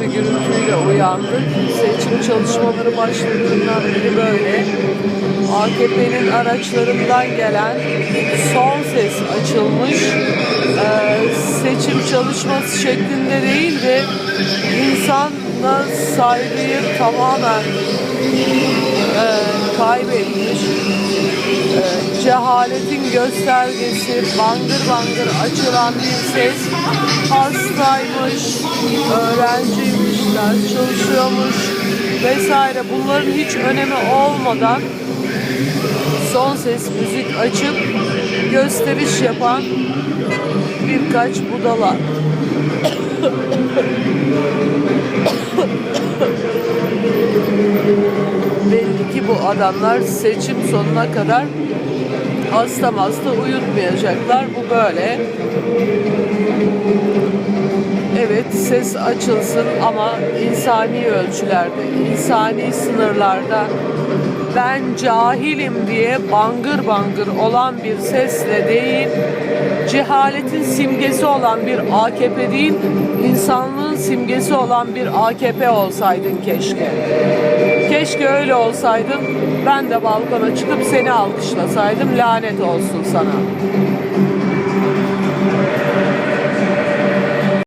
bir gürültüyle uyandık. Seçim çalışmaları başladığından beri böyle. AKP'nin araçlarından gelen son ses açılmış. Ee, seçim çalışması şeklinde değil de insana saygıyı tamamen kaybetmiş. E, cehaletin göstergesi bangır bangır açılan bir ses hastaymış, öğrenciymiş, ders çalışıyormuş vesaire bunların hiç önemi olmadan son ses müzik açıp gösteriş yapan birkaç budala. Bu adamlar seçim sonuna kadar hasta hasta uyutmayacaklar. Bu böyle. Evet ses açılsın ama insani ölçülerde, insani sınırlarda ben cahilim diye bangır bangır olan bir sesle değil, cehaletin simgesi olan bir AKP değil, insanlığın simgesi olan bir AKP olsaydın keşke. Keşke öyle olsaydın, ben de balkona çıkıp seni alkışlasaydım, lanet olsun sana.